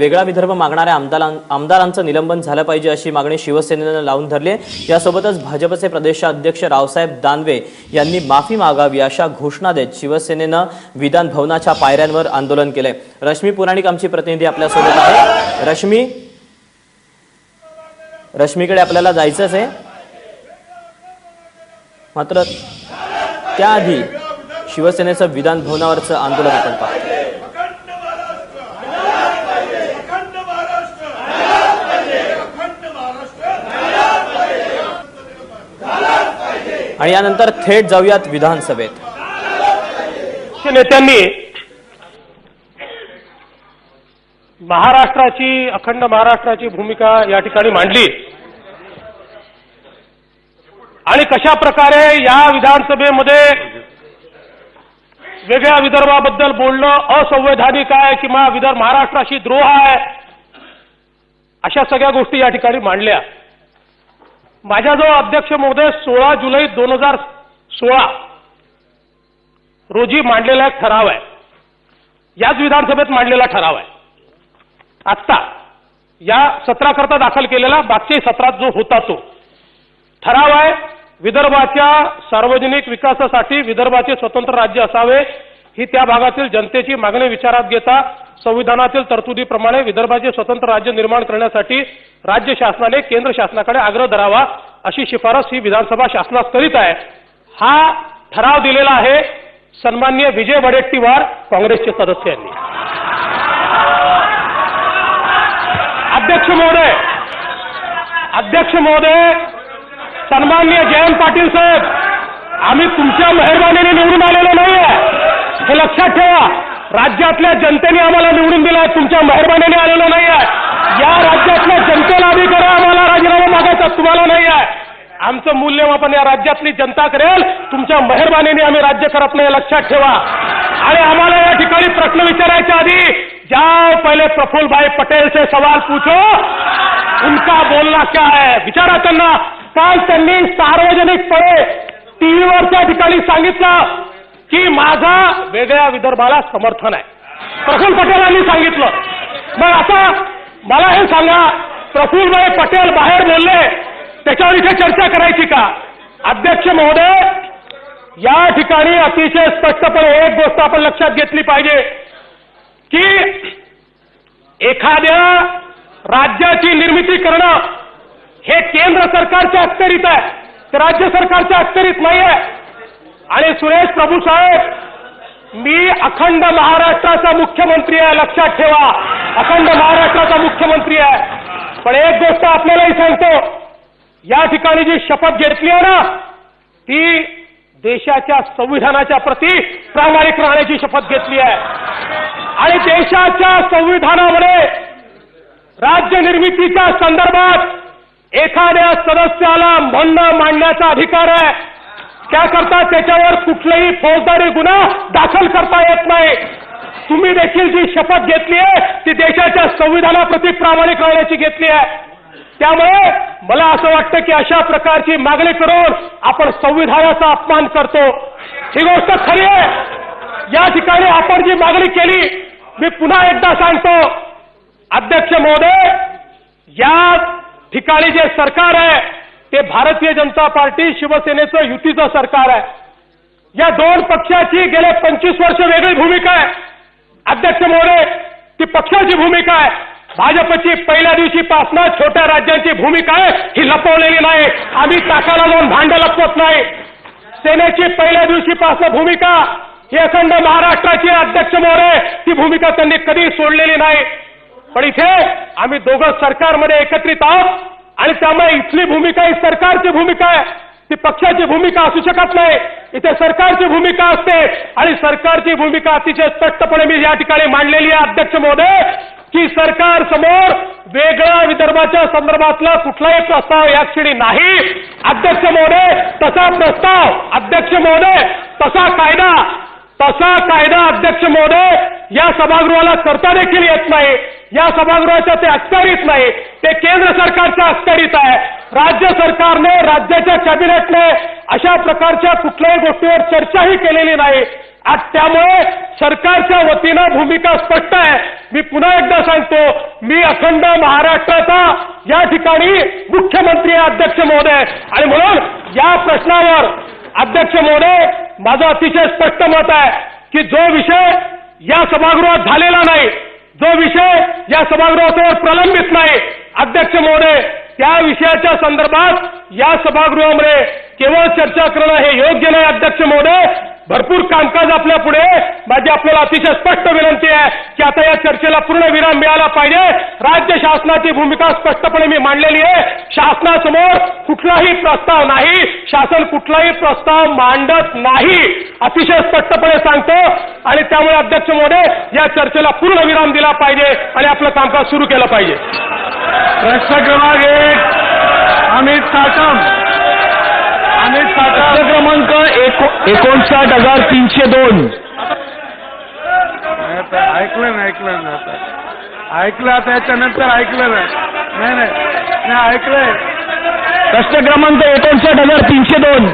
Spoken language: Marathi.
वेगळा विदर्भ मागणाऱ्या आमदारां आमदारांचं निलंबन झालं पाहिजे अशी मागणी शिवसेनेनं लावून धरली आहे. यासोबतच भाजपचे प्रदेशाध्यक्ष रावसाहेब दानवे यांनी माफी मागावी अशा घोषणा देत शिवसेनेनं विधान भवनाच्या पायऱ्यांवर आंदोलन केलंय. रश्मी पुराणिक आमची प्रतिनिधी आपल्यासोबत आहे. रश्मी रश्मीकडे आपल्याला जायचंच आहे. मात्र त्याआधी शिवसेनेचं विधान भवनावरचं आंदोलन आपण पाहतो. आणि यानंतर थेट जाऊयात विधानसभेत. नेत्यांनी महाराष्ट्राची अखंड महाराष्ट्राची भूमिका या ठिकाणी मांडली. आणि कशा प्रकारे या विधानसभेमध्ये वेगळ्या विदर्भाबद्दल बोलणं असंवैधानिक आहे किंवा विदर्भ महाराष्ट्राशी द्रोह आहे अशा सगळ्या गोष्टी या ठिकाणी मांडल्या. माझ्याजवळ अध्यक्ष महोदय सोळा जुलै दोन हजार सोळा रोजी मांडलेला एक ठराव आहे. याच विधानसभेत मांडलेला ठराव आहे. आत्ता या सत्राकरता दाखल केलेला मागच्याही सत्रात जो होता तो. ठराव आहे विदर्भाच्या सार्वजनिक विकासासाठी विदर्भाचे स्वतंत्र राज्य असावे ही त्या भागातील जनतेची मागणी विचारात घेता संविधानातील तरतुदीप्रमाणे विदर्भाचे स्वतंत्र राज्य निर्माण करण्यासाठी राज्य शासनाने केंद्र शासनाकडे आग्रह धरावा अशी शिफारस ही विधानसभा शासनास करीत आहे. हा ठराव दिलेला आहे सन्मान्य विजय वडेट्टीवार काँग्रेसचे सदस्य यांनी. अध्यक्ष महोदय अध्यक्ष महोदय सन्मान्य जयंत पाटील साहेब आम्ही तुमच्या मेहरबानीने निवडून आलेलो नाहीये. हे लक्षात ठेवा. राज्यातल्या जनतेने आम्हाला निवडून दिला तुमच्या मेहरबानीने आलेलो नाहीये. या राज्यातल्या जनतेला आम्ही करा आम्हाला राजीनामा मागायचा तुम्हाला नाही आहे आमचं मूल्यमापन या राज्यातली जनता करेल तुमच्या मेहरबानीने आम्ही राज्य करत नाही लक्षात ठेवा. आणि आम्हाला या ठिकाणी प्रश्न विचारायच्या आधी जाओ पहिले प्रफुल्लभाई पटेलचे पटेल से सवाल पूछो. उनका बोलना क्या है? विचारा त्यांना. काल त्यांनी सार्वजनिकपणे टीव्हीवर त्या ठिकाणी सांगितलं की माझा वेगळ्या विदर्भाला समर्थन आहे. प्रफुल्ल पटेलांनी सांगितलं. मग आता मला हे सांगा प्रफुल्लभाई पटेल बाहेर बोलले त्याच्यावर इथे चर्चा करायची का? अध्यक्ष महोदय या ठिकाणी अतिशय स्पष्टपणे एक गोष्ट आपण लक्षात घेतली पाहिजे की एखाद्या राज्याची निर्मिती करणं हे केंद्र सरकारच्या अखत्यारीत आहे. ते राज्य सरकारच्या अखत्यारीत नाही आहे आणि सुरेश प्रभू साहेब मी अखंड महाराष्ट्राचा मुख्यमंत्री आहे लक्षात ठेवा. अखंड महाराष्ट्राचा मुख्यमंत्री आहे. पण एक गोष्ट आपल्यालाही सांगतो या ठिकाणी जी शपथ घेतली आहे ना ती देशाच्या संविधानाच्या प्रती प्रामाणिक राहण्याची शपथ घेतली आहे. आणि देशाच्या संविधानामध्ये राज्य निर्मितीच्या संदर्भात एखाद्या सदस्याला म्हणणं मांडण्याचा अधिकार आहे. त्याकरता त्याच्यावर कुठलेही फौजदारी गुन्हा दाखल करता येत नाही. तुम्ही देखील जी शपथ घेतली आहे ती देशाच्या संविधानाप्रती प्रामाणिक राहण्याची घेतली आहे. त्यामुळे मला असं वाटतं की अशा प्रकारची मागणी करून आपण संविधानाचा अपमान करतो. ही गोष्ट खरी आहे. या ठिकाणी आपण जी मागणी केली मी पुन्हा एकदा सांगतो. अध्यक्ष महोदय या ठिकाणी जे सरकार आहे ते भारतीय जनता पार्टी शिवसेनेचं युतीचं सरकार आहे. या दोन पक्षाची गेले पंचवीस वर्ष वेगळी भूमिका आहे. अध्यक्ष मोरे ती पक्षाची भूमिका आहे. भाजपची पहिल्या दिवशीपासनं छोट्या राज्यांची भूमिका आहे ही लपवलेली नाही. आम्ही ताकाला जाऊन भांड लपवत नाही. सेनेची पहिल्या दिवशीपासनं भूमिका ही अखंड महाराष्ट्राची अध्यक्ष मोरे ती भूमिका त्यांनी कधी सोडलेली नाही. पण इथे आम्ही दोघं सरकारमध्ये एकत्रित आहोत. आणि त्यामुळे इथली भूमिका ही सरकारची भूमिका आहे. ती पक्षाची भूमिका असू शकत नाही. इथे सरकारची भूमिका असते. आणि सरकारची भूमिका अतिशय स्पष्टपणे मी या ठिकाणी मांडलेली आहे अध्यक्ष महोदय की सरकार समोर वेगळ्या विदर्भाच्या संदर्भातला कुठलाही प्रस्ताव या क्षणी नाही. अध्यक्ष महोदय तसा प्रस्ताव अध्यक्ष महोदय तसा कायदा तसा कायदा अध्यक्ष महोदय या सभागृहाला करता देखील येत नाही. या सभागृहाच्या ते अखत्यारीत नाही. ते केंद्र सरकारच्या अखत्यारीत आहे. राज्य सरकारने राज्याच्या कॅबिनेटने अशा प्रकारच्या कुठल्याही गोष्टीवर चर्चाही केलेली नाही. आज त्यामुळे सरकारच्या वतीनं भूमिका स्पष्ट आहे. मी पुन्हा एकदा सांगतो मी अखंड महाराष्ट्राचा या ठिकाणी मुख्यमंत्री अध्यक्ष महोदय. आणि म्हणून या प्रश्नावर अध्यक्ष महोदय माझं अतिशय स्पष्ट मत आहे की जो विषय या सभागृहात झालेला नाही. जो विषय या सभागृहासमोर प्रलंबित नाही. अध्यक्ष महोदय त्या विषयाच्या संदर्भात या सभागृहामध्ये केवळ चर्चा करणं हे योग्य नाही अध्यक्ष महोदय. भरपूर कामकाज आपल्या पुढे. माझी आपल्याला अतिशय स्पष्ट विनंती आहे की आता या चर्चेला पूर्ण विराम मिळाला पाहिजे. राज्य शासनाची भूमिका स्पष्टपणे मी मांडलेली आहे. शासनासमोर कुठलाही प्रस्ताव नाही. शासन कुठलाही प्रस्ताव मांडत नाही. अतिशय स्पष्टपणे सांगतो. आणि त्यामुळे अध्यक्ष महोदय या चर्चेला पूर्ण विराम दिला पाहिजे आणि आपलं कामकाज सुरू केलं पाहिजे. प्रश्न क्रमांक एक अमित साटम साटम क्रमांक एकोणसाठ हजार तीनशे दोन. ऐकलं ना ऐकलं ना आता. ऐकलं आता याच्यानंतर ऐकलं नाही नाही ऐकलंय. प्रश्न क्रमांक एकोणसाठ हजार तीनशे दोन.